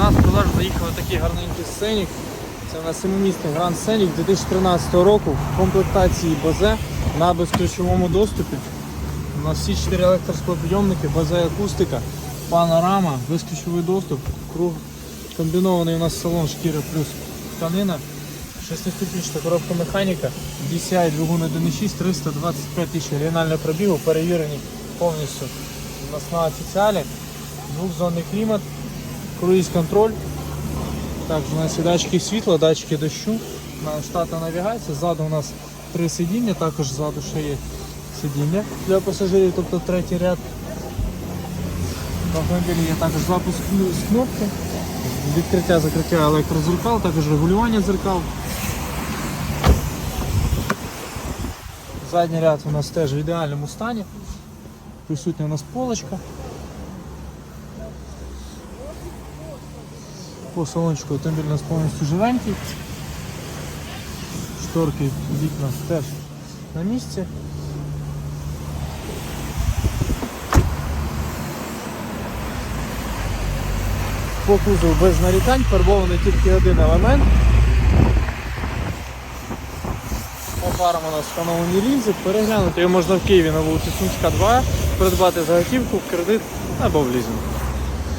нас в продажу заїхав такий гарненький сценік. Це у нас семимісний Grand Scenic 2013 року в комплектації БЗ на безключовому доступі. У нас всі 4 електросклопідйомники, БЗ акустика, панорама, безключовий доступ, круг комбінований у нас салон шкіра плюс тканина. Шестиступінчата коробка механіка, DCI двигун 1.6, 325 тисяч оригінального пробігу, перевірені повністю у нас на офіціалі. Двохзонний клімат, круїз контроль. Також у нас є датчики світла, датчики дощу, на штатна навігація. Ззаду у нас три сидіння, також ззаду ще є сидіння для пасажирів, тобто третій ряд. В автомобілі є також запуск з кнопки, відкриття закриття електрозеркал, також регулювання дзеркал. Задній ряд у нас теж в ідеальному стані. Присутня у нас полочка. По салончику автомобіль у нас повністю живенький. Шторки, вікна теж на місці. По кузову без нарікань, фарбований тільки один елемент. По фарам у нас встановлені лінзи, переглянути його можна в Києві на вулиці Сумська 2, придбати за готівку, в кредит або в лізинг.